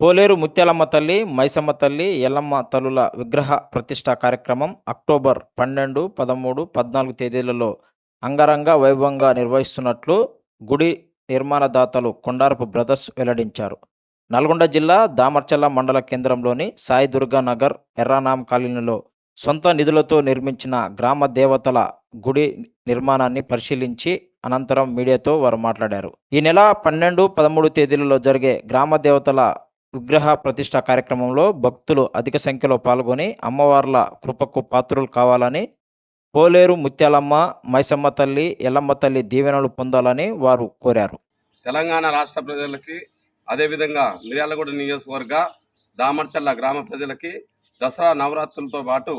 పోలేరు ముత్యాలమ్మ తల్లి మైసమ్మ తల్లి ఎల్లమ్మ తల్లుల విగ్రహ ప్రతిష్ట కార్యక్రమం అక్టోబర్ పన్నెండు పదమూడు పద్నాలుగు తేదీలలో అంగరంగ వైభవంగా నిర్వహిస్తున్నట్లు గుడి నిర్మాణదాతలు కొండారపు బ్రదర్స్ వెల్లడించారు. నల్గొండ జిల్లా దామర్చల్ల మండల కేంద్రంలోని సాయి దుర్గా నగర్ ఎర్రానాం కాలనీలో సొంత నిధులతో నిర్మించిన గ్రామ దేవతల గుడి నిర్మాణాన్ని పరిశీలించి అనంతరం మీడియాతో వారు మాట్లాడారు. ఈ నెల పన్నెండు పదమూడు తేదీలలో జరిగే గ్రామ దేవతల విగ్రహ ప్రతిష్ట కార్యక్రమంలో భక్తులు అధిక సంఖ్యలో పాల్గొని అమ్మవార్ల కృపకు పాత్రులు కావాలని పోలేరు ముత్యాలమ్మ మైసమ్మ తల్లి ఎల్లమ్మ తల్లి దీవెనలు పొందాలని వారు కోరారు. తెలంగాణ రాష్ట్ర ప్రజలకి అదేవిధంగా మిర్యాలగూడ నియోజకవర్గ దామర్చల్ల గ్రామ ప్రజలకి దసరా నవరాత్రులతో పాటు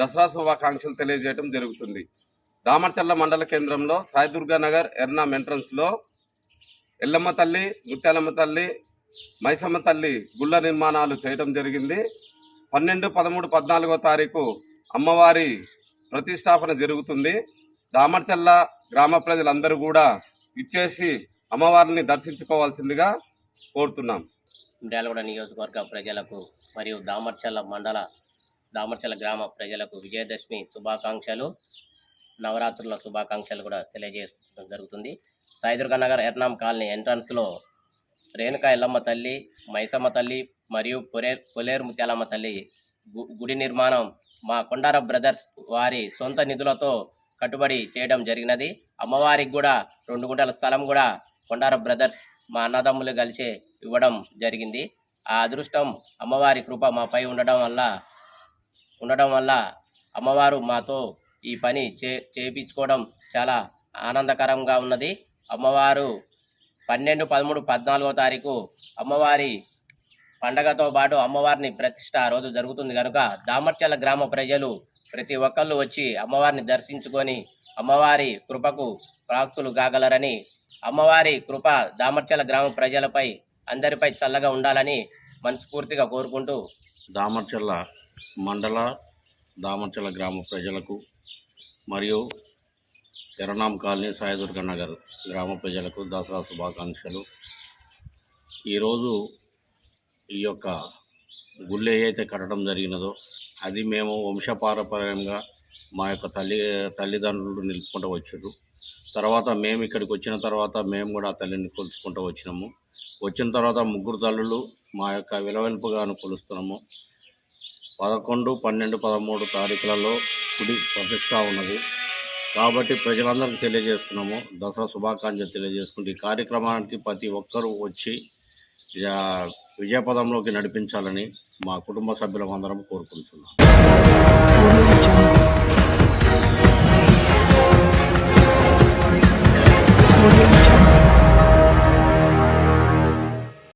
దసరా శుభాకాంక్షలు తెలియజేయడం జరుగుతుంది. దామర్చల్ల మండల కేంద్రంలో సాయిదుర్గా నగర్ ఎర్నాం ఎంట్రన్స్లో ఎల్లమ్మ తల్లి ముత్యాలమ్మ తల్లి మైసమ్మ తల్లి గుళ్ళ నిర్మాణాలు చేయడం జరిగింది. పన్నెండు పదమూడు పద్నాలుగో తారీఖు అమ్మవారి ప్రతిష్టాపన జరుగుతుంది. దామర్చల్ల గ్రామ ప్రజలందరూ కూడా ఇచ్చేసి అమ్మవారిని దర్శించుకోవాల్సిందిగా కోరుతున్నాం. మిర్యాలగూడ నియోజకవర్గ ప్రజలకు మరియు దామర్చల్ల మండల దామర్చల్ల గ్రామ ప్రజలకు విజయదశమి శుభాకాంక్షలు. నవరాత్రుల శుభాకాంక్షలు కూడా తెలియజేయడం జరుగుతుంది. సాయిదుర్గ నగర్ ఎర్నాం కాలనీ ఎంట్రన్స్లో రేణుకా ఎల్లమ్మ తల్లి మైసమ్మ తల్లి మరియు పొరే పొలేరు ముత్యాలమ్మ తల్లి గు- గుడి నిర్మాణం మా కొండార బ్రదర్స్ వారి సొంత నిధులతో కట్టుబడి చేయడం జరిగినది. అమ్మవారికి కూడా రెండు గుంటల స్థలం కూడా కొండార బ్రదర్స్ మా అన్నదమ్ములు కలిసి ఇవ్వడం జరిగింది. ఆ అదృష్టం అమ్మవారి కృప మాపై ఉండడం వల్ల ఉండడం వల్ల అమ్మవారు మాతో ఈ పని చే చేయించుకోవడం చాలా ఆనందకరంగా ఉన్నది. అమ్మవారు పన్నెండు పదమూడు పద్నాలుగో తారీఖు అమ్మవారి పండగతో పాటు అమ్మవారిని ప్రతిష్ట ఆ రోజు జరుగుతుంది. కనుక దామర్చల గ్రామ ప్రజలు ప్రతి ఒక్కళ్ళు వచ్చి అమ్మవారిని దర్శించుకొని అమ్మవారి కృపకు ప్రాక్తులు కాగలరని అమ్మవారి కృప దామర్చల గ్రామ ప్రజలపై అందరిపై చల్లగా ఉండాలని మనస్ఫూర్తిగా కోరుకుంటూ దామర్చల్ల మండల దామర్చల గ్రామ ప్రజలకు మరియు ఎర్రనాం కాలనీ సాయదుర్గ నగర్ గ్రామ ప్రజలకు దసరా శుభాకాంక్షలు. ఈరోజు ఈ యొక్క గుళ్ళు ఏదైతే కట్టడం జరిగినదో అది మేము వంశపారపర్యంగా మా యొక్క తల్లి తల్లిదండ్రులు నిలుపుకుంటూ వచ్చారు తర్వాత మేము ఇక్కడికి వచ్చిన తర్వాత మేము కూడా ఆ తల్లిని కొలుసుకుంటూ వచ్చినాము. వచ్చిన తర్వాత ముగ్గురు తల్లులు మా యొక్క విలవెల్పుగాను కొలుస్తున్నాము పదకొండు పన్నెండు పదమూడు తారీఖులలో గుడి ప్రతిష్ట ఉన్నది. కాబట్టి ప్రజలందరికీ తెలియజేస్తున్నాము. దసరా శుభాకాంక్షలు తెలియజేసుకుంటూ ఈ కార్యక్రమానికి ప్రతి ఒక్కరూ వచ్చి విజయపదంలోకి నడిపించాలని మా కుటుంబ సభ్యులందరం కోరుకుంటున్నాం.